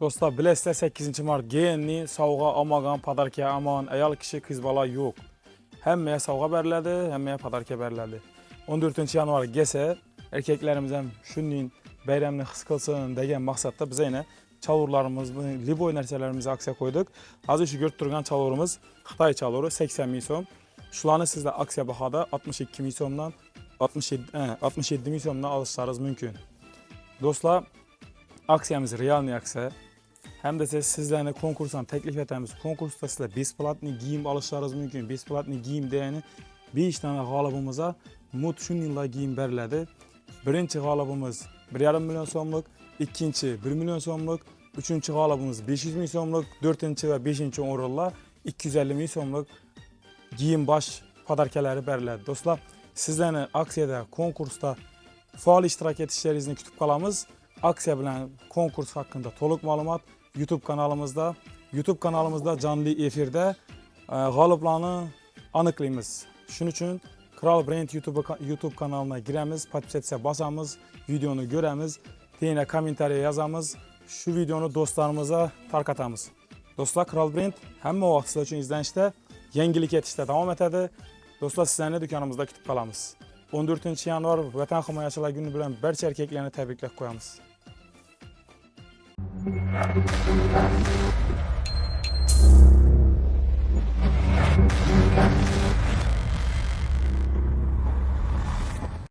Dostlar bilesizler 8 mart. Geyinli sovg'a olmagan padarka amon ayol kishi qiz bola yo'q hammaga sovg'a beriladi hammaga padarka beriladi 14 yanvar kelsa erkaklarimiz ham shunday bayramni his qilsin degan maqsadda biz yana chalurlarimizni liboy narsalarimizni aksiya qo'ydik hozir shu ko'rib turgan chalurimiz xitoy chaluri 80 ming so'm. Shularni sizlar aksiya bahoda 62 ming so'mdan 67 eh, 67 ming so'mdan olishlaringiz mumkin do'stlar aksiyamiz realniy aksiya hamda siz sizlarni konkursdan taklif etamiz konkursda sizlar besplatniy giyim olishlaringiz mumkin besplatniy giyim degani 5 dona g'olibimizga mut shuningla giyim beriladi birinchi g'olibimiz 1,5 million so'mlik ikkinchi 1 million so'mlik uchinchi g'olibimiz 500 ming so'mlik to'rtinchi va beshinchi o'rinlar 250 ming so'mlik giyim bosh podarkalari beriladi do'stlar sizlarni aksiyada konkursda faol ishtirok etishlaringizni kutib qolamiz aksiya bilan konkurs haqida to'liq ma'lumot youtube kanalimizda youtube kanalimizda jonli efirda e, g'oliblarni aniqlaymiz shuning uchun kral brend youtube youtube kanalına giramiz podpisatsiya bosamiz videoni ko'ramiz keyin kommentariya yozamiz shu videoni do'stlarimizga tarqatamiz do'stlar kral brend hamma vaqt sizlar uchun izlanishda yangilik etishda davom etadi do'stlar sizlarni do'konimizda kutib qolamiz 14 yanvar vatan himoyachilar kuni bilan barcha erkaklarni tabriklab qo'yamiz Thank you.